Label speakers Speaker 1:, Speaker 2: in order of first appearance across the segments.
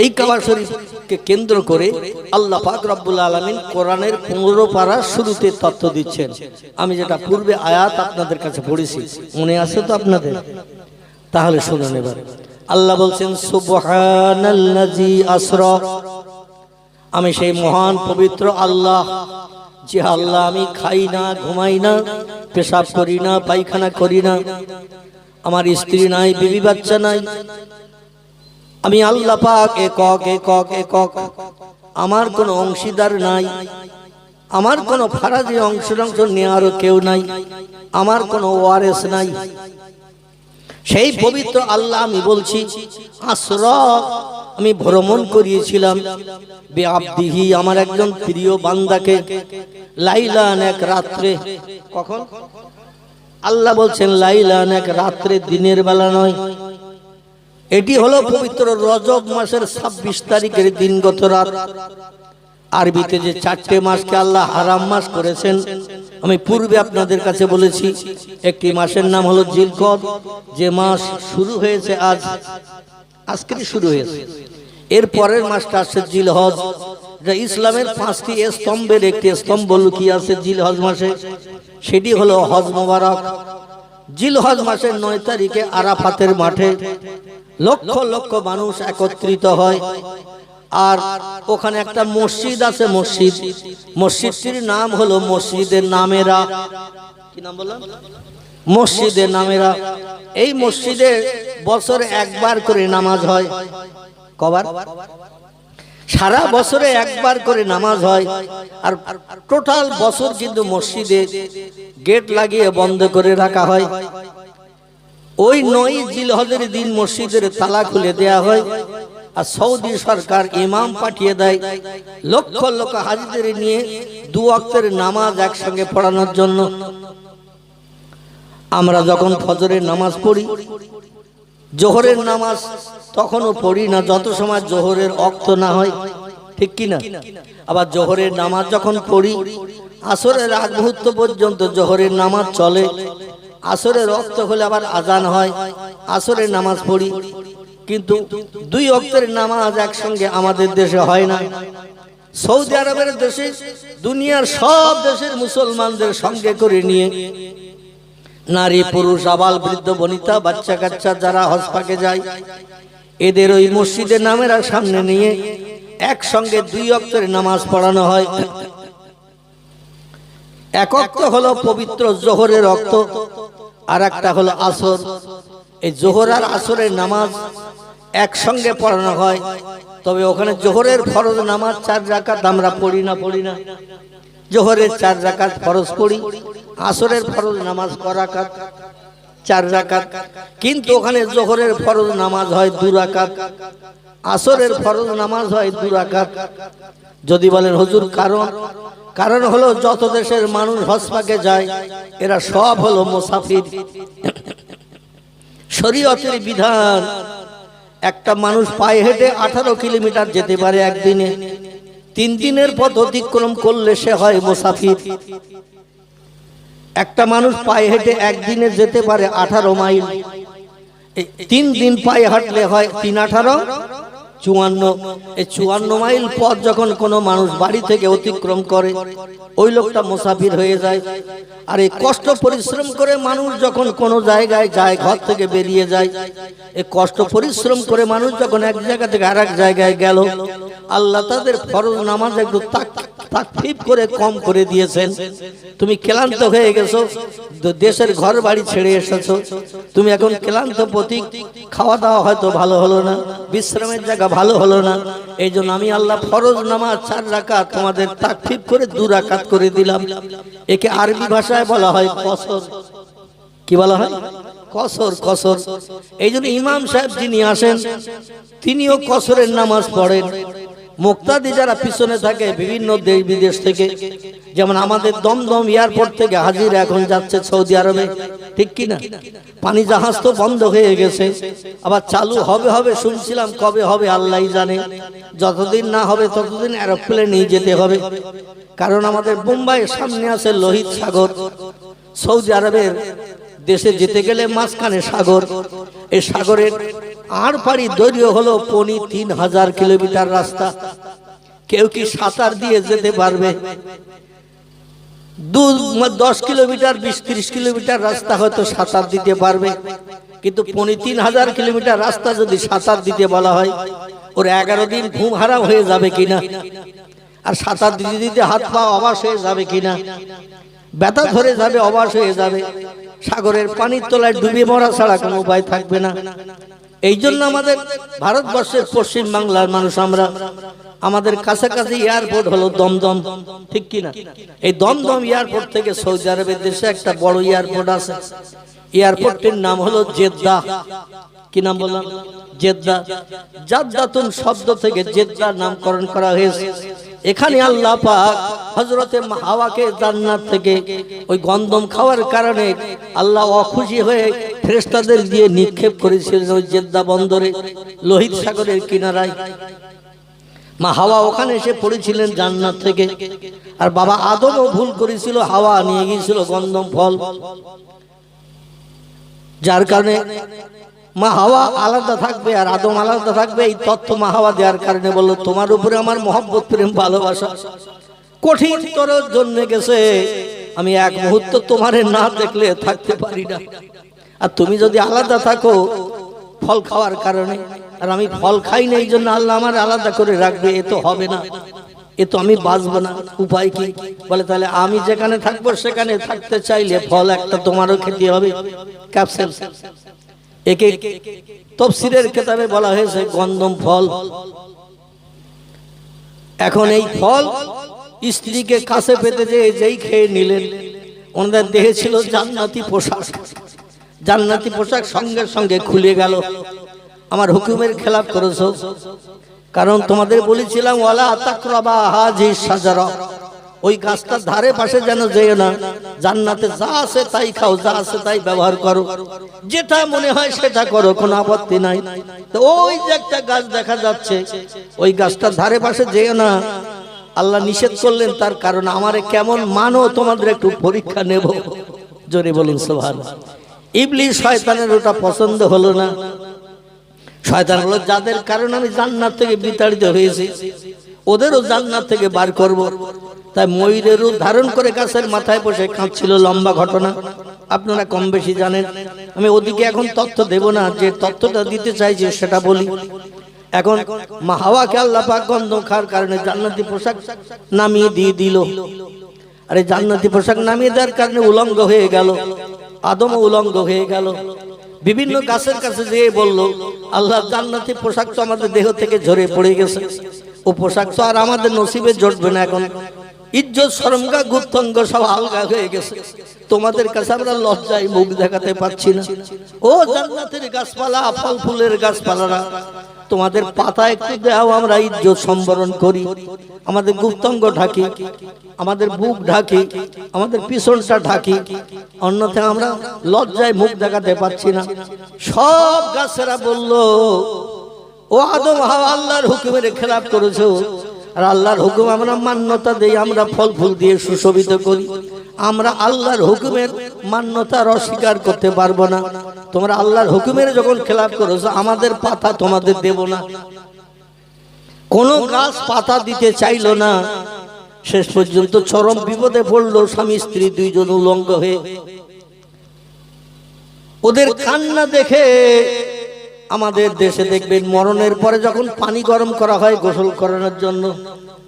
Speaker 1: এই কাবা শরীফকে কেন্দ্র করে আল্লাহ পাক রব্বুল আলমিন কোরআনের পনেরো পাড়ার শুরুতে তথ্য দিচ্ছেন। আমি যেটা পূর্বে আয়াত আপনাদের কাছে পড়েছি, মনে আছে তো আপনাদের? তাহলে শুনুন এবার। আল্লাহ বলছেন সুবহানাল্লাজি আসরা। আমি সেই মহান পবিত্র আল্লাহ, যে আল্লাহ আমি খাই না, ঘুমাই না, পেশাব করি না, পায়খানা করি না। আমার স্ত্রী নাই, বিবি বাচ্চা নাই। আমি আল্লাহ পাক একক একক একক। আমার কোনো অংশীদার নাই। আমার কোনো ফারাজি অংশ অংশ নেওয়ারও কেউ নাই। আমার কোনো ওয়ারেস নাই। সেই পবিত্র আল্লাহ আমি বলছি আশ্র আমি ভ্রমণ করিয়েছিলাম। বে আমার একজন প্রিয় বান্দাকে লাইলান এক রাত্রে। কখন? আল্লাহ বলছেন লাইলান এক রাত্রে দিনের বেলা নয়। এটি হলো পবিত্র রজব মাসের ছাব্বিশ তারিখের দিনগত রাত। আরবিতে যে চারটে মাসকে আল্লাহ হারাম মাস করেছেন, আমি পূর্বে আপনাদের কাছে বলেছি, একটি মাসের নাম হলো জিলকদ। যে মাস শুরু হয়েছে আজ আজকে শুরু হয়েছে। এর পরের মাসটা আসছে জিলহজ। যা ইসলামের পাঁচটি স্তম্ভের একটি স্তম্ভ লুকিয়ে আছে জিলহজ মাসে। সেটি হলো হজ মোবারক। জিলহজ মাসের নয় তারিখে আরাফাতের মাঠে লক্ষ লক্ষ মানুষ একত্রিত হয়। আর ওখানে একটা মসজিদ আছে, মসজিদ। মসজিদটির নাম হলো মসজিদের নামেরা। কি নাম বললাম? মসজিদের নামেরা। এই মসজিদে বছরে একবার করে নামাজ হয়। কবার? সারা বছরে একবার করে নামাজ হয়। আর টোটাল বছর কিন্তু মসজিদে গেট লাগিয়ে বন্ধ করে রাখা হয়। ওই নয় জিলহদের দিন মসজিদের তালা খুলে দেয়া হয়। আর সৌদি সরকার ইমাম পাঠিয়ে দেয়। লক্ষ লক্ষ হাজিদের নিয়ে দু অক্তের নামাজ একসঙ্গে পড়ানোর জন্য। আমরা যখন ফজরের নামাজ পড়ি জোহরের নামাজ তখনও পড়ি না, যত সময় জোহরের অক্ত না হয়, ঠিক কি না আবার জোহরের নামাজ যখন পড়ি, আসরের আগ মুহূর্ত পর্যন্ত জোহরের নামাজ চলে, আসরের রক্ত হলে আবার আজান হয়, আসরের নামাজ পড়ি। কিন্তু দুই অক্তের নামাজ একসঙ্গে আমাদের দেশে হয় না। সৌদি আরবের দেশে, দুনিয়ার সব দেশের মুসলমানদের সঙ্গে করে নিয়ে নারী, পুরুষ, আবাল, বৃদ্ধ, বনিতা, বাচ্চা কাচ্চা, যারা হসপাকে যায়, এদের ওই মসজিদের নামেরা সামনে নিয়ে একসঙ্গে দুই অক্তের নামাজ পড়ানো হয়। এক অক্ত হলো পবিত্র জোহরের রক্ত আর একটা হলো আসর। এই জোহর আর আসরের নামাজ একসঙ্গে পড়ানো হয়, তবে ওখানে জোহরের ফরজ নামাজ চার রাকাত আমরা পড়ি না পড়ি না। জোহরের চার রাকাত ফরজ পড়ি, আসরের ফরজ নামাজ করাকাত চার রাকাত। কিন্তু ওখানে জোহরের ফরজ নামাজ হয় দু রাকাত, আসরের ফরজ নামাজ হয় দু রাকাত। যদি বলেন, হুজুর, কারণ? কারণ হলো যত দেশের মানুষ হসপাকে যায়, এরা সব হলো মুসাফির। শরীয়তের বিধান, একটা মানুষ পায়ে হেঁটে আঠারো কিলোমিটার যেতে পারে একদিনে। তিন দিনের পথ অতিক্রম করলে সে হয় মুসাফির। একটা মানুষ পায়ে হেঁটে একদিনে যেতে পারে আঠারো মাইল। তিন দিন পায়ে হাঁটলে হয় তিন আঠারো। চুয়ান্ন, এই চুয়ান্ন মাইল পথ যখন কোনো মানুষ বাড়ি থেকে অতিক্রম করে, ওই লোকটা মুসাফির হয়ে যায়। আর এই কষ্ট পরিশ্রম করে মানুষ যখন কোনো জায়গায় যায়, ঘর থেকে বেরিয়ে যায়, এই কষ্ট পরিশ্রম করে মানুষ যখন এক জায়গা থেকে আর জায়গায় গেল, আল্লাহ তাদের ফরজ নামাজ একটু তাক তাকফিফ করে কম করে দিয়েছেন। তুমি ক্লান্ত হয়ে গেছো দেশের ঘর বাড়ি ছেড়ে এসেছ। তুমি এখন ক্লান্ত প্রতীক খাওয়া দাওয়া হয়তো ভালো হলো না, বিশ্রামের জায়গা ভালো হলো না। এই জন্য আমি আল্লাহ ফরজ নামাজ চার রাকাত তোমাদের তাকফিফ করে দু রাকাত করে দিলাম। একে আরবি ভাষায় বলা হয় কসর। কি বলা হয়? কসর কসর। এই জন্য ইমাম সাহেব যিনি আসেন, তিনিও কসরের নামাজ পড়েন। মুক্তাদি যারা পিছনে থাকে, বিভিন্ন দেশ বিদেশ থেকে, যেমন আমাদের দমদম এয়ারপোর্ট থেকে হাজির এখন যাচ্ছে সৌদি আরবে, ঠিক কি না পানি জাহাজ তো বন্ধ হয়ে গেছে, আবার চালু হবে হবে শুনছিলাম, কবে হবে আল্লাহ জানে, যতদিন না হবে ততদিন এরোপ্লেনেই যেতে হবে। কারণ আমাদের মুম্বাইয়ের সামনে আছে লোহিত সাগর, সৌদি আরবের দেশে যেতে গেলে মাঝখানে সাগর, এই সাগরের আর পাড়ি দৈর্ঘ্য হলো পনি তিন হাজার কিলোমিটার রাস্তা। কেউ কি সাঁতার দিয়ে যেতে পারবে? দু, দশ কিলোমিটার, বিশ, ত্রিশ কিলোমিটার রাস্তা হয়তো সাঁতার দিতে পারবে। কিন্তু পনি তিন হাজার কিলোমিটার রাস্তা যদি সাঁতার দিতে বলা হয়, ওর এগারো দিন ঘুম হারাম হয়ে যাবে কিনা? আর সাঁতার দিতে দিতে হাত পা অবাস হয়ে যাবে কিনা? ব্যথা ধরে যাবে, অবাস হয়ে যাবে। সাগরের পানির তলায় ডুবে মরা ছাড়া কোনো উপায় থাকবে না। এই জন্য আমাদের ভারতবর্ষের পশ্চিম বাংলার মানুষ আমরা, আমাদের কাছাকাছি এয়ারপোর্ট হলো দমদম, ঠিক কি না এই দমদম এয়ারপোর্ট থেকে সৌদি আরবের দেশে একটা বড় এয়ারপোর্ট আছে। এয়ারপোর্টটির নাম হলো জেদ্দা। কি নাম বললাম? জেদ্দা। জাদ্দাতুন শব্দ থেকে জেদ্দা নামকরণ করা হয়েছে। এখানে আল্লাহ পাক হজরতে হাওয়াকে জান্নাত থেকে ওই গন্ধম খাওয়ার কারণে আল্লাহ অখুশি হয়ে ফেরেশতাদের দিয়ে নিক্ষেপ করেছিলেন ওই জেদ্দা বন্দরে লোহিত সাগরের কিনারায়। মা হাওয়া ওখানে এসে পড়েছিলেন জান্নাত থেকে। আর বাবা আদমও ভুল করেছিল হাওয়া নিয়ে গিয়েছিল গন্ধম ফল। যার কারণে মা হাওয়া আলাদা থাকবে আর আদম আলাদা থাকবে, এই তথ্য মা হাওয়া দেওয়ার কারণে বলল, তোমার উপরে আমার মহব্বত, প্রেম, ভালোবাসা কঠিন তোর জন্য গেছে। আমি এক মুহূর্ত তোমারে না দেখলে থাকতে পারি না। আর তুমি যদি আলাদা থাকো, ফল খাওয়ার কারণে, আর আমি ফল খাই না, এই জন্য আল্লাহ আমার আলাদা করে রাখবে, এ তো হবে না। এ তো আমি বাঁচবো না, উপায় কি? বলে, তাহলে আমি যেখানে থাকব, সেখানে থাকতে চাইলে ফল একটা তোমারও খেতে হবে, ক্যাপসেল। একে তফসিরের কেতাবে বলা হয়েছে, গন্ধম ফল। এখন এই ফল স্ত্রীকে কাছে পেতে যে যেই খেয়ে নিলেন, ওনাদের দেহে ছিল জান্নাতি পোশাক। জান্নাতি পোশাক সঙ্গে সঙ্গে খুলে গেল। আমার হুকুমের খেলাপ করেছ। কারণ তোমাদের বলেছিলাম, ওয়ালা তাকরাবা হাজি সাজারা ওই গাছটার ধারে পাশে যেন যেও না। জান্নাতে যা আছে তাই খাও, যা আছে তাই ব্যবহার করো। যেটা মনে হয় সেটা করো, কোনো আপত্তি নাই। তো ওই যে একটা গাছ দেখা যাচ্ছে, ওই গাছটার ধারে পাশে যেও না। আল্লাহ নিষেধ করলেন, তার কারণ আমারে কেমন মানো, তোমাদের একটু পরীক্ষা নেব। জোরে বলুন সোভান ইবলিশ শয়তানের ওটা পছন্দ হলো না। শয়তান হলো, যাদের কারণে আমি জান্নাত থেকে বিতাড়িত হয়েছি, ওদেরও জান্নাত থেকে বার করব। তাই ময়ূরের রূপ ধারণ করে গাছের মাথায় বসে কাঁদছিল লম্বা ঘটনা। আপনারা কম বেশি জানেন। আমি ওদিকে এখন তথ্য দেব না, যে তথ্যটা দিতে চাইছি সেটা বলি। এখন মা হাওয়াকে আল্লাহ পাক গন্ধ খাওয়ার কারণে জান্নাতি পোশাক নামিয়ে দিয়ে দিল। আরে জান্নাতি পোশাক নামিয়ে দেওয়ার কারণে উলঙ্গ হয়ে গেল। আদম উলঙ্গ হয়ে গেল। বিভিন্ন গাছের কাছে যেয়ে বলল, আল্লাহ, জান্নাতি পোশাক তো আমাদের দেহ থেকে ঝরে পড়ে গেছে। ও পোশাক তো আর আমাদের নসিবে জটবে না এখন। ইজ্জত সরমগা গুপ্তঙ্গ সব আলগা হয়ে গেছে। তোমাদের কাছে আমরা লজ্জায় মুখ দেখাতে পাচ্ছি না। ও জান্নাতের গাছপালা, ফল ফুলের গাছপালারা, তোমাদের পাতা একটু দেও আমরা ইজ্জত সম্বরণ করি। আমাদের গুপ্তঙ্গ ঢাকি, আমাদের বুক ঢাকি, আমাদের পিছনটা ঢাকি অন্যথায় আমরা লজ্জায় মুখ দেখাতে পাচ্ছি না। সব গাছেরা বলল, ও আদম, হাওয়া আল্লাহর হুকুমের খেলাপ করেছ। আর আল্লাহর হুকুম আমরা মান্যতা দেই, আমরা ফল ফুল দিয়ে সুশোভিত করি। আমরা আল্লাহর হুকুমের মান্যতার অস্বীকার করতে পারব না। তোমরা আল্লাহর হুকুমের যখন খেলাপ করেছ, আমাদের পাতা তোমাদের দেব না। কোন গাছ পাতা দিতে চাইলো না। শেষ পর্যন্ত চরম বিপদে পড়ল স্বামী, স্ত্রী দুইজন উলঙ্গ হয়ে। ওদের কান্না দেখে আমাদের দেশে দেখবেন মরণের পরে যখন পানি গরম করা হয় গোসল করানোর জন্য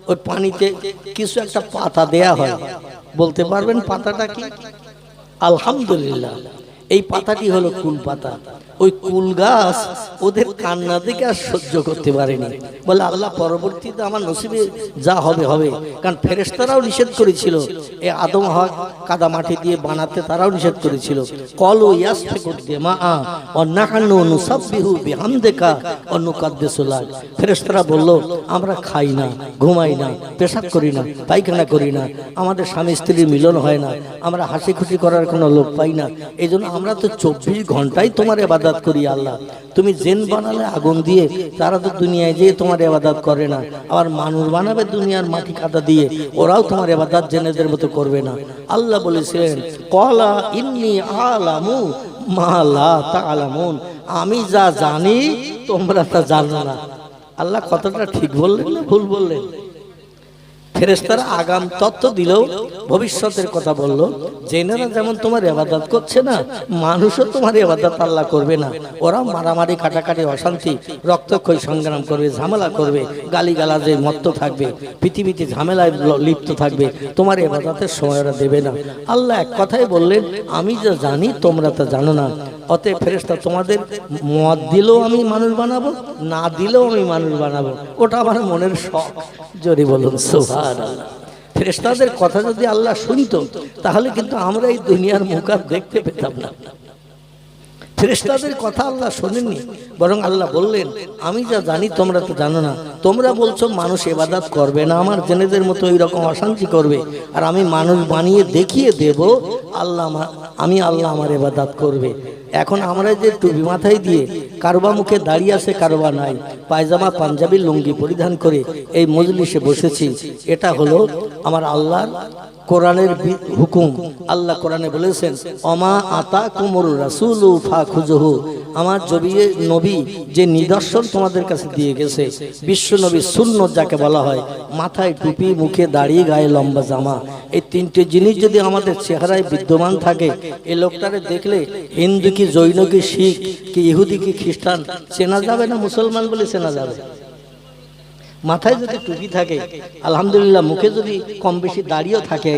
Speaker 1: ওই পানিতে কিছু একটা পাতা দেয়া হয়। বলতে পারবেন পাতাটা কি? আলহামদুলিল্লাহ। এই পাতাটি হলো কোন পাতা। ওই কুল গাছ ওদের কান্না দেখে আর সহ্য করতে পারেনি। বলে, আল্লাহ, পরবর্তীতে আমার নসিবে যা হবে হবে। কারণ ফেরেশতারাও নিষেধ করেছিল। এ আদম হক কাদা মাটি দিয়ে বানাতে তারাও নিষেধ করেছিল। কল ও ইয়াস দিয়ে মা আ অন্যান্য অনুসাব্বিহু বিহামদেকা অনুকাদ্দেসুলাক ফেরেশতারা বলল, আমরা খাই না, ঘুমাই না, পেশাব করি না, পায়খানা করি না, আমাদের স্বামী স্ত্রীর মিলন হয় না, আমরা হাসি খুশি করার কোনো লোক পাই না। এই আমরা তো চব্বিশ ঘন্টাই তোমার এবাদাত করি আল্লাহ। তুমি জেন বানালে আগুন দিয়ে তারা তো দুনিয়ায় যেয়ে তোমার এবাদাত করে না। আবার মানুষ বানাবে দুনিয়ার মাটি কাদা দিয়ে, ওরাও তোমার এবাদাত জেনেদের মতো করবে না। আল্লাহ বলেছিলেন, কলা ইন্নি আলামু মালা তা আলামুন আমি যা জানি তোমরা তা জানো না। আল্লাহ কতটা ঠিক বললেন না ভুল বললেন? ফেরেস্তারা আগাম তত্ত্ব দিলেও ভবিষ্যতের কথা বলল, জেনেরা যেমন তোমার এবাদত করছে না, মানুষও তোমার এবাদত আল্লাহ করবে না। ওরা মারামারি কাটাকাটি অশান্তি, রক্তক্ষয় সংগ্রাম করবে, ঝামেলা করবে, গালিগালাজে মত্ত থাকবে, পৃথিবীতে ঝামেলায় লিপ্ত থাকবে, তোমার এবাদতের সময় ওরা দেবে না। আল্লাহ এক কথাই বললেন, আমি যা জানি, তোমরা তা জানো না। অতএব ফেরেস্তা তোমাদের মত দিলেও আমি মানুষ বানাবো, না দিলেও আমি মানুষ বানাবো। ওটা আমার মনের শখ। জোরে বলুন সুভান ফেরেস্তাদের কথা যদি আল্লাহ শুনতো, তাহলে কিন্তু আমরা এই দুনিয়ার মুখ আর দেখতে পেতাম না। ফেরেস্তাদের কথা আল্লাহ শোনেননি, বরং আল্লাহ বললেন, আমি যা জানি তোমরা তো জানো না। তোমরা বলছো, মানুষ এবাদাত করবে না, আমার জেনেদের মতো ওই রকম অশান্তি করবে। আর আমি মানুষ বানিয়ে দেখিয়ে দেব, আল্লাহ আমি আল্লাহ আমার এবাদাত করবে। এখন আমরা যে টুপি মাথায় দিয়ে কারোবা মুখে দাঁড়িয়ে আছে কারোবা নাই, পায়জামা পাঞ্জাবি লুঙ্গি পরিধান করে এই মজলিসে বসেছি, এটা হলো আমার আল্লাহর কোরআনের হুকুম। আল্লাহ কোরআনে বলেছেন, অমা আতা কুমর রাসুলু ফা খুজহু আমার জবি নবী যে নিদর্শন তোমাদের কাছে দিয়ে গেছে, বিশ্ব নবী শূন্য যাকে বলা হয়, মাথায় টুপি, মুখে দাড়ি, গায়ে লম্বা জামা। এই তিনটে জিনিস যদি আমাদের চেহারায় বিদ্যমান থাকে এই লোকটারে দেখলে হিন্দু কি জৈন কি শিখ কি ইহুদি কি খ্রিস্টান চেনা যাবে না মুসলমান বলে চেনা যাবে? মাথায় যদি টুপি থাকে, আলহামদুলিল্লাহ মুখে যদি কম বেশি দাড়িও থাকে,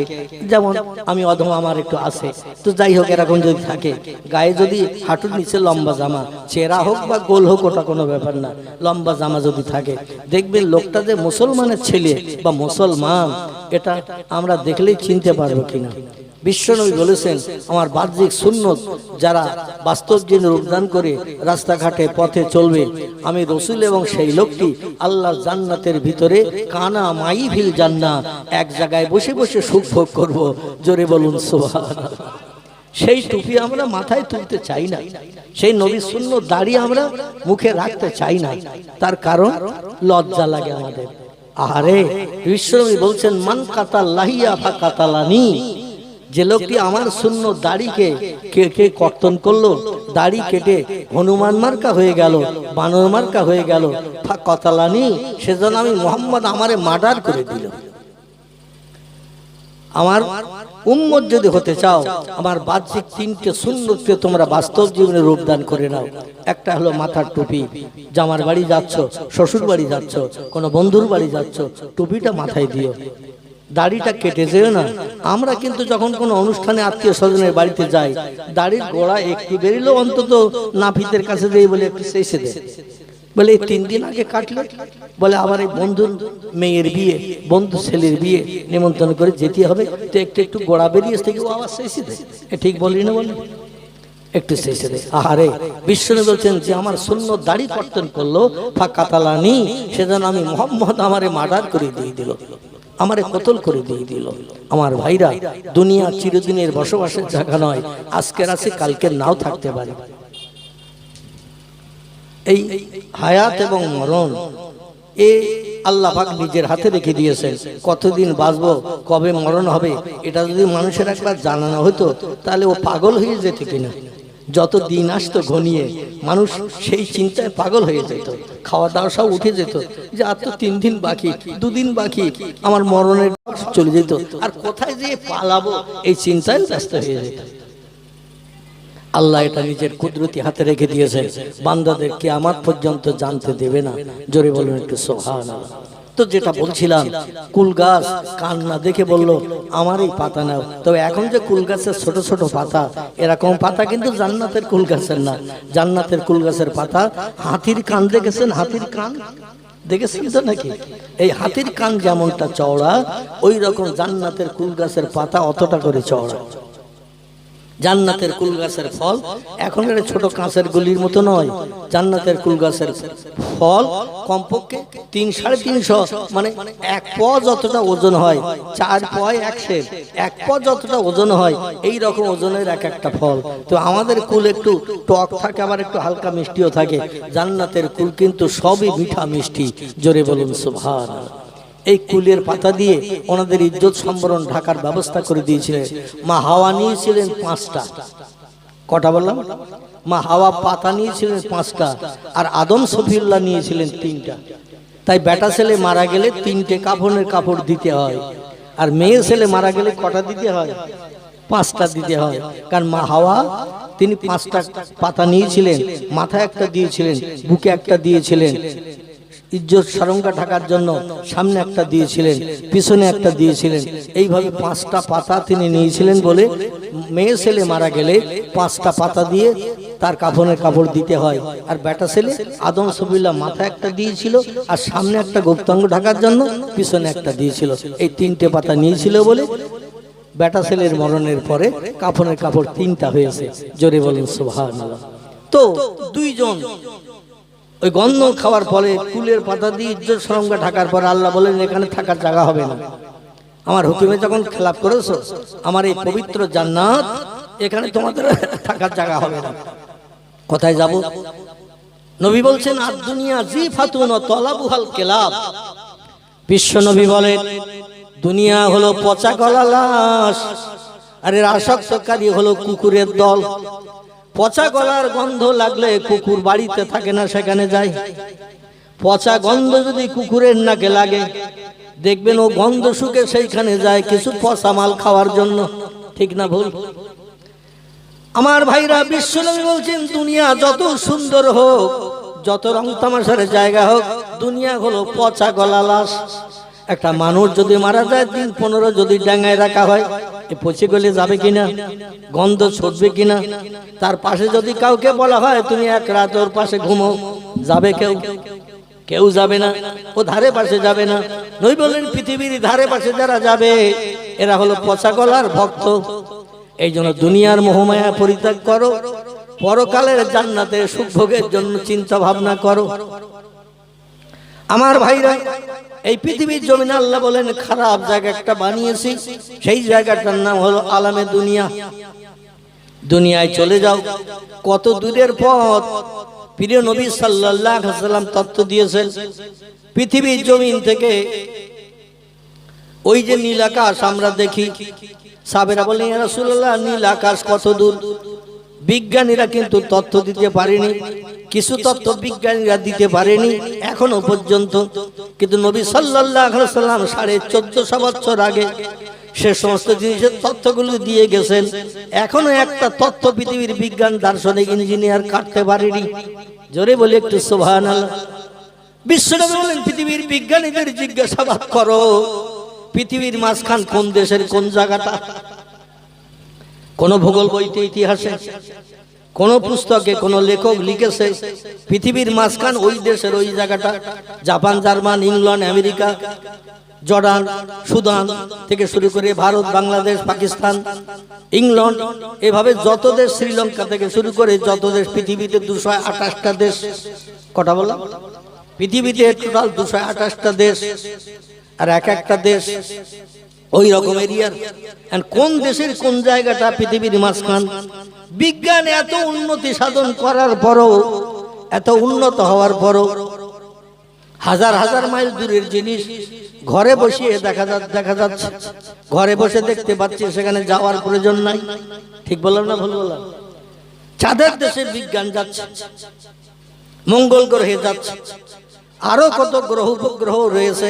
Speaker 1: যেমন আমি অধম আমার একটু আছে, তো যাই হোক, এরকম যদি থাকে, গায়ে যদি হাঁটুর নিচে লম্বা জামা, চেরা হোক বা গোল হোক, ওটা কোনো ব্যাপার না, লম্বা জামা যদি থাকে, দেখবেন লোকটা যে মুসলমানের ছেলে বা মুসলমান, এটা আমরা দেখলেই চিনতে পারব কিনা। বিশ্বনবী বলেছেন, আমার বাহ্যিক সুন্নত যারা বাস্তব দিন রূপদান করে রাস্তাঘাটে পথে চলবে, আমি রসুল এবং সেই লোকটি আল্লাহ জান্নাতের ভিতরে কানা মাই ভিল জান্না এক জায়গায় বসে বসে সুখ ভোগ করব। জোরে বলুন সোহান সেই টুপি আমরা মাথায় তুলতে চাই না। সেই নবী শূন্য দাঁড়িয়ে আমরা মুখে রাখতে চাই না। তার কারণ লজ্জা লাগে আমাদের। আরে বিশ্বনবী বলছেন, মান কাতাল লাহিয়া ফা কাতালানি যে লোকটি আমার শূন্য দাড়িকে কে কে কর্তন করল দাড়ি কেটে হনুমান মার্কা হয়ে গেল বানর মার্কা হয়ে গেল। ফা কতালানি সেজন্য আমি মোহাম্মদ আমারে মার্ডার করে দিল। আমার উম্মত যদি হতে চাও আমার বাহ্যিক তিনটে সুন্নতকে তোমরা বাস্তব জীবনে রূপদান করে নাও। একটা হলো মাথার টুপি জামার বাড়ি যাচ্ছ শ্বশুর বাড়ি যাচ্ছ কোনো বন্ধুর বাড়ি যাচ্ছ টুপিটা মাথায় দিও। দাড়িটা কেটে যেও না। আমরা কিন্তু যখন কোনো অনুষ্ঠানে আত্মীয় স্বজনের বাড়িতে যাই, দাড়ির গোড়া একটু বেরিলেও অন্তত নাপিতের কাছে যেয়ে বলে একটু শেষে দে বলে, এই তিন দিন আগে কাটলো? বলে আবার এই বন্ধুর মেয়ের বিয়ে বন্ধু ছেলের বিয়ে, নিমন্ত্রণ করে যেতে হবে। তো একটু একটু গোড়া বেরিয়ে থেকে ও আবার শেষে দে এ ঠিক বলি না বলি একটু শেষে দে আহারে বিশ্বনে বলছেন যে, আমার শূন্য দাড়ি কর্তন করল, ফাঁকা তালানি সেজন্য আমি মোহাম্মদ আমারে মার্ডার করে দিয়ে দিল। আমারে কতল করে দিয়ে দিল। আমার ভাইরা দুনিয়া চিরদিনের বসবাসের জায়গা নয়, আজকের আছে, কালকের নাও থাকতে পারে। এই হায়াত এবং মরণ এ আল্লাহ পাক নিজের হাতে রেখে দিয়েছেন। কতদিন বাঁচবো, কবে মরণ হবে, এটা যদি মানুষের একবার জানানো হতো, তাহলে ও পাগল হয়ে যেত কিনা। যত দিন আসতো ঘনিয়ে, মানুষ সেই চিন্তায় পাগল হয়ে যেত। খাওয়া দাওয়া সব উঠে যেত যে আর তো তিন দিন বাকি, দুদিন বাকি, আমার মরণের চলে যেত। আর কোথায় যেয়ে পালাবো, এই চিন্তায় ব্যস্ত হয়ে যেত। আল্লাহ এটা নিজের কুদরতি হাতে রেখে দিয়েছে। বান্দাদেরকে আমার পর্যন্ত জানতে দেবে না। জোরে বলুন একটু সোহান তো যেটা বলছিলাম কুল গাছ কান না দেখে বলল আমার এই পাতা নাও। তবে এখন যে কুল গাছের ছোট ছোট পাতা এরকম পাতা কিন্তু জান্নাতের কুল গাছের না। জান্নাতের কুল গাছের পাতা হাতির কান দেখেছেন? হাতির কান? দেখেছেন তো নাকি? এই হাতির কান যেমনটা চওড়া ওই রকম জান্নাতের কুল গাছের পাতা অতটা করে চওড়া। জান্নাতের কুল গাছের ফল। এখন ছোট কাঁচের গুলির মতো নয়। জান্নাতের কুল গাছের ফল কমপক্ষে তিন সাড়ে তিনশো মানে এক প যতটা ওজন হয়, চার পয় এক সের এক প যতটা ওজন হয়, এই রকম ওজনের এক একটা ফল। তো আমাদের কুল একটু টক থাকে, আবার একটু হালকা মিষ্টিও থাকে। জান্নাতের কুল কিন্তু সবই মিঠা মিষ্টি। জোরে বলুন সুভান এই কুলের পাতা দিয়ে ওনাদের ইজ্জত সম্বরণ ঢাকার ব্যবস্থা করে দিয়েছিলেন। মা হাওয়া নিয়েছিলেন পাঁচটা। কটা বললাম? মা হাওয়া পাতা নিয়েছিলেন পাঁচটা আর আদম সফিউল্লাহ নিয়েছিলেন তিনটা। তাই বেটা ছেলে মারা গেলে তিনটে কাফনের কাপড় দিতে হয় আর মেয়ে ছেলে মারা গেলে কটা দিতে হয়? পাঁচটা দিতে হয়। কারণ মা হাওয়া, তিনি পাঁচটা পাতা নিয়েছিলেন, মাথায় একটা দিয়েছিলেন, বুকে একটা দিয়েছিলেন। ইজ্জত সারঙ্গা ঢাকার জন্য সামনে একটা দিয়েছিলেন, পিছনে একটা দিয়েছিলেন। এইভাবে পাঁচটা পাতা তিনি নিয়েছিলেন বলে মেয়ে ছেলে মারা গেলে পাঁচটা পাতা দিয়ে তার কাফনের কাপড় দিতে হয়। আর বেটা ছেলে আদম সবিল্লা মাথায় একটা দিয়েছিল আর সামনে একটা গুপ্তাঙ্গ ঢাকার জন্য পিছনে একটা দিয়েছিল। এই তিনটে পাতা নিয়েছিল বলে বেটা ছেলের মরণের পরে কাফনের কাপড় তিনটা হয়েছে। জোরে বলেন, সুবহানাল্লাহ। তো দুইজন ওই গন্ধ খাওয়ার পরে কুলের পাতা দিয়ে ইজ্জত সরঙ্গা ঢাকার পরে আল্লাহ বলেন এখানে থাকার জায়গা হবে না। আমার হুকুমে যখন খেলাপ করেছ, আমার এই পবিত্র জান্নাত এখানে তোমাদের থাকার জায়গা হবে না। কোথায় যাব? নবী বলছেন আর দুনিয়া জি ফাতুন তলাবুহাল কেলাব। বিশ্ব নবী বলেন দুনিয়া হলো পচা গলা লাশ, আর এর আসক্তকারী হলো কুকুরের দল। পচা গলার গন্ধ লাগলে কুকুর বাড়িতে থাকে না, সেখানে যায়। পচা গন্ধ যদি কুকুরের নাকে লাগে, দেখবেন ও গন্ধ শুকে সেইখানে যায় কিছু পচা মাল খাওয়ার জন্য। ঠিক না ভুল? আমার ভাইরা বিশ্বনবী বলছেন, দুনিয়া যত সুন্দর হোক, যত রং তামাশার জায়গা হোক, দুনিয়া হলো পচা গলা লাশ। একটা মানুষ যদি মারা যায়, দিন পনেরো যদি ডাঙায় রাখা হয় পচে গলে যাবে কিনা? গন্ধ ছড়বে কিনা? তার পাশে যদি কাউকে বলা হয়, তুমি এক রাত ওর পাশে ঘুমো। যাবে কেউ? কেউ যাবে না। ও ধারে পাশে যাবে না। নই বললেন পৃথিবীর ধারে পাশে যারা যাবে, এরা হলো পচা গলার ভক্ত। এই জন্য দুনিয়ার মোহমায়া পরিত্যাগ করো। পরকালের জান্নাতে সুখ ভোগের জন্য চিন্তা ভাবনা করো। আমার ভাইরা, এই পৃথিবীর জমিন আল্লাহ বলেন, খারাপ জায়গা একটা বানিয়েছি। সেই জায়গাটার নাম হলো আলামে দুনিয়া। দুনিয়ায় চলে যাও। কত দূরের পথ। প্রিয় নবী আলাইহি সাল্লাম তত্ত্ব দিয়েছেন, পৃথিবীর জমিন থেকে ওই যে নীল আকাশ আমরা দেখি। সাবেরা বলেন রাসূলুল্লাহ, নীল আকাশ কত দূর? বিজ্ঞানীরা কিন্তু তথ্য দিতে পারেনি। কিছু তথ্য বিজ্ঞানীরা দিতে পারেনি এখনও পর্যন্ত। কিন্তু নবী সাল্লাল্লাহু আলাইহি সাল্লাম সাড়ে চোদ্দশো বছর আগে সে সমস্ত জিনিসের তথ্যগুলো দিয়ে গেছেন। এখনও একটা তথ্য পৃথিবীর বিজ্ঞান দার্শনিক ইঞ্জিনিয়ার কাটতে পারেনি। জোরে বলি একটু সুবহানাল্লাহ। বিশ্বনবী বলেন পৃথিবীর বিজ্ঞানীদের জিজ্ঞাসাবাদ করো পৃথিবীর মাঝখান কোন দেশের কোন জায়গাটা? কোন ভূগোল বইতে ইতিহাসে কোন পুস্তকে কোন লেখক লিখেছে, পৃথিবীর মাঝখান ওই দেশের ওই জায়গাটা, Japan, German England America, Jordan, Sudan থেকে শুরু করে ভারত, বাংলাদেশ, পাকিস্তান ইংল্যান্ড এভাবে যত দেশ শ্রীলঙ্কা থেকে শুরু করে যত দেশ পৃথিবীতে দুশো আঠাশটা দেশ। কটা বললাম পৃথিবীতে টোটাল দুশো আঠাশটা দেশ আর এক একটা দেশ ওই রকম এরিয়ার। কোন দেশের কোন জায়গাটা পৃথিবীর মাঝখান? বিজ্ঞান এত উন্নতি সাধন করার পরও, এত উন্নত হওয়ার পরও, হাজার হাজার মাইল দূরের জিনিস ঘরে বসিয়ে দেখা দেখা যাচ্ছে। ঘরে বসে দেখতে পাচ্ছি, সেখানে যাওয়ার প্রয়োজন নাই। ঠিক বললাম না ভুল বললাম? চাঁদের দেশে বিজ্ঞান যাচ্ছে। মঙ্গল গ্রহে যাচ্ছে। আরও কত গ্রহ উপগ্রহ রয়েছে,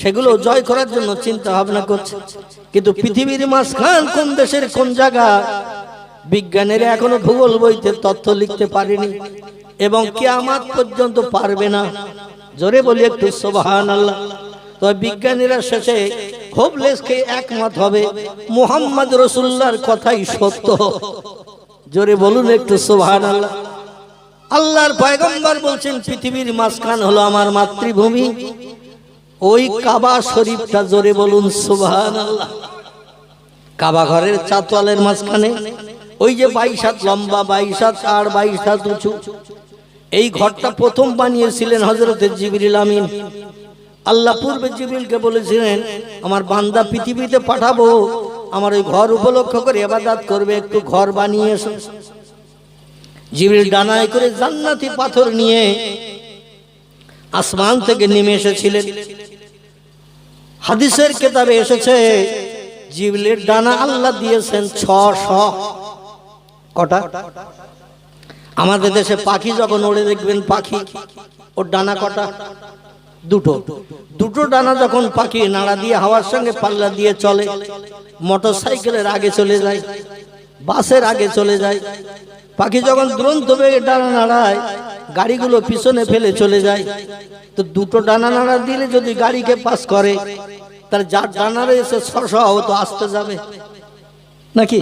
Speaker 1: সেগুলো জয় করার জন্য চিন্তা ভাবনা করছে। কিন্তু পৃথিবীর মাঝখান কোন দেশের কোন জায়গা, বিজ্ঞানীরা এখনও ভূগোল বইতে তথ্য লিখতে পারেনি এবং কিয়ামাত পর্যন্ত পারবে না। জোরে বলি একটু সোবাহান আল্লাহ তবে বিজ্ঞানীরা শেষে হোপলেসকে একমত হবে, মুহাম্মদ রসুল্লাহর কথাই সত্য। জোরে বলুন একটু সোবাহান আল্লাহ আল্লাহর পয়গম্বর বলছেন, পৃথিবীর মাঝখান হলো আমার মাতৃভূমি। ওই কাবা শরীফটা জোরে বলুন সুবহান আল্লাহ কাবা ঘরের চাতওয়ালের মাঝখানে, ওই যে বাইশ হাত লম্বা, বাইশ হাত আর বাইশ হাত উঁচু। এই ঘরটা প্রথম বানিয়েছিলেন হজরতের জিবরিল আমিন। আল্লাহ পূর্বে জিবরিলকে বলেছিলেন, আমার বান্দা পৃথিবীতে পাঠাবো, আমার ওই ঘর উপলক্ষ করে এবাদাত করবে, একটু ঘর বানিয়ে এসো। জিবরিল ডানায় করে জান্নাতি পাথর নিয়ে আসমান থেকে নেমে এসেছিলেন। হাদিসের কেতাবে এসেছে, জিবরিলের ডানা আল্লাহ দিয়েছেন ছশ। কটা? আমাদের দেশে পাখি যখন ওড়ে, দেখবেন পাখি, ওর ডানা কটা? দুটো। দুটো ডানা যখন পাখি নাড়া দিয়ে, হাওয়ার সঙ্গে পাল্লা দিয়ে চলে মোটর সাইকেলের আগে চলে যায়। বাসের আগে চলে যায়। পাখি যখন দুরন্ত বেগে ডানা নাড়ায়, গাড়িগুলো পিছনে ফেলে চলে যায়। তো দুটো ডানা নাড়া দিলে যদি গাড়িকে পাস করে তার যার ডানারে এসে সরসহ তো আসতে যাবে। নাকি?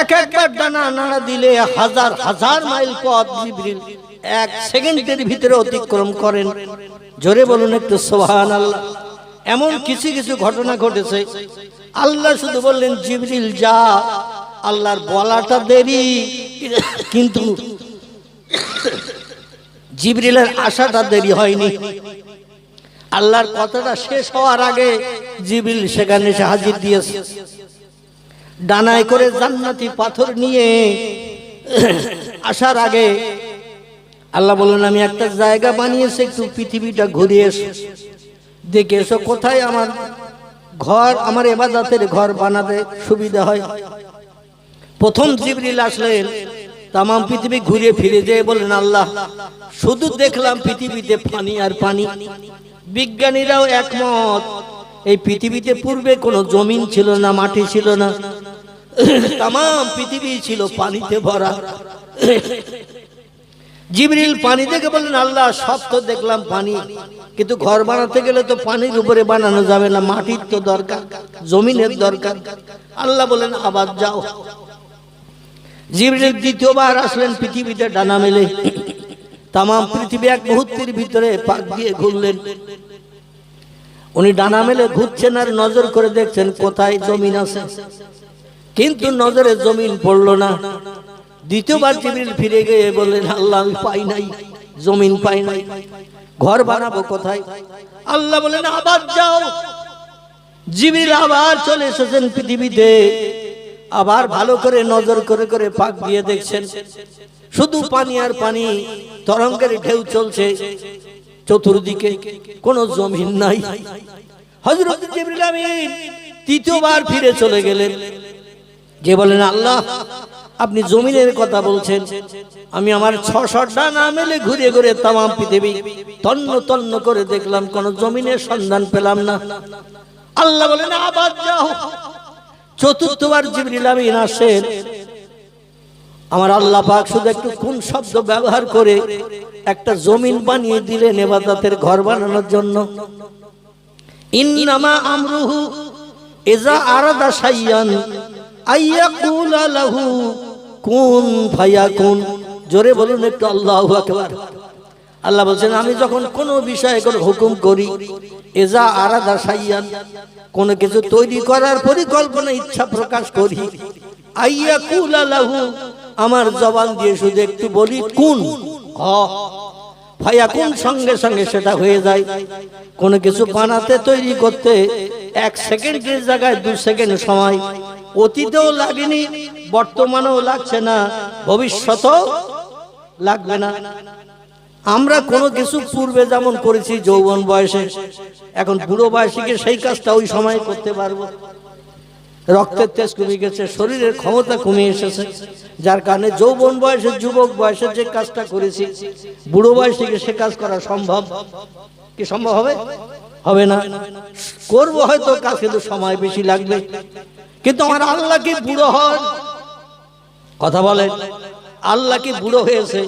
Speaker 1: এক একবার ডানা নাড়া দিলে হাজার হাজার মাইল পথ এক সেকেন্ডের ভিতরে অতিক্রম করেন। জোরে বলুন একটু সোহান আল্লাহ এমন কিছু কিছু ঘটনা ঘটেছে আল্লাহ শুধু বললেন, জিবরিল, যা। আল্লাহর বলাটা দেরি, কিন্তু জিবরিলের আশাটা দেরি হয়নি। আল্লাহর কথাটা শেষ হওয়ার আগে জিবরিল সেখানে এসে হাজির দিয়েছে। ডানায় করে জান্নাতি পাথর নিয়ে আসার আগে আল্লাহ বললেন, আমি একটা জায়গা বানিয়েছি, একটু পৃথিবীটা ঘুরিয়ে এসো। দেখে এসো কোথায় আমার ঘর আমার এবাদাতের ঘর বানাতে সুবিধা হয়। প্রথম জিবরিল আসলেন তাম পৃথিবী ঘুরে ফিরে যেয়ে বললেন, আল্লাহ, শুধু দেখলাম পৃথিবীতে পানি আর পানি। বিজ্ঞানীরাও একমত, এই পৃথিবীতে পূর্বে কোনো জমিন ছিল না, মাটি ছিল না। তাম পৃথিবী ছিল পানিতে ভরা। জিবরিল পানি দেখে বললেন, আল্লাহ, সব তো দেখলাম পানি। কিন্তু ঘর বানাতে গেলে তো পানির উপরে বানানো যাবে না, মাটির তো দরকার, জমিনের দরকার। আল্লাহ বলেন আবার যাও। জিবরিল দ্বিতীয়বার আসলেন পৃথিবীতে ডানা মেলে। তাম পৃথিবী এক মুহূর্তের ভিতরে পাক দিয়ে ঘুরলেন। উনি ডানা মেলে ঘুরছেন আর নজর করে দেখছেন, কোথায় জমিন আছে। কিন্তু নজরে জমিন পড়ল না। দ্বিতীয়বার জিবরিল ফিরে গিয়ে বললেন, আল্লাহ, আমি পাই নাই, জমিন পাই নাই, ঘর বানাবো কোথায়? আল্লাহ বলেন আবার যাও। জিবরিল আবার চলে এসেছেন পৃথিবীতে। আবার ভালো করে নজর করে করে পাক দিয়ে দেখছেন, শুধু পানি আর পানি, তরঙ্গের ঢেউ চলছে। চতুর্দিকে কোনো জমিন নাই। হজরত জিবরিল আমিন তৃতীয়বার ফিরে চলে গেলেন। যে বলেন আল্লাহ আপনি জমিনের কথা বলছেন। আমি আমার ছশো ডানা মেলে ঘুরে ঘুরে তামাম পৃথিবী তন্ন তন্ন করে দেখলাম, কোন জমিনের সন্ধান পেলাম না। আল্লাহ বলেন আবার যাও। চতুর্থবার জিবরিল আমিন আসেন। আমার আল্লাহ পাক শুধু একটু কোন শব্দ ব্যবহার করে একটা জমিন বানিয়ে দিলেন এবাদাতের ঘর বানানোর জন্য। ইন্নামা আমরুহু এজা আরাদা সাইয়ান আইয়াকুলা লাহু, কুন ফায়াকুন জোরে বলুন একটু আল্লাহু আল্লাহ বলছেন, আমি যখন কোনো বিষয়ে কোনো হুকুম করি, এজা আরাদা সাইয়ান, কোনো কিছু তৈরি করার পরিকল্পনা, ইচ্ছা প্রকাশ করি আইয়া কুলা লাহু, আমার জবান দিয়ে শুধু একটু বলি, কোন। হ। ভাইয়া কোন সঙ্গে সঙ্গে সেটা হয়ে যায়। কোনো কিছু বানাতে, তৈরি করতে, এক সেকেন্ডের জায়গায় দু সেকেন্ড সময় অতীতেও লাগেনি, বর্তমানেও লাগছে না, ভবিষ্যতেও লাগবে না। আমরা কোনো কিছু পূর্বে যেমন করেছি, যৌবন বয়সে, এখন বুড়ো বয়সীকে সেই কাজটা ওই সময় করতে পারব। রক্তের তেজ কমে গেছে, শরীরের ক্ষমতা কমে এসেছে, যার কারণে যৌবন বয়সে, যুবক বয়সে যে কাজটা করেছি, বুড়ো বয়সীকে সে কাজ করা সম্ভব? কি সম্ভব হবে? হবে না। করব হয়তো কাজ, কিন্তু সময় বেশি লাগবে। কিন্তু আমার আল্লাহ কি বুড়ো হন কথা বলেন। আল্লাহ কি বুড়ো হয়েছে?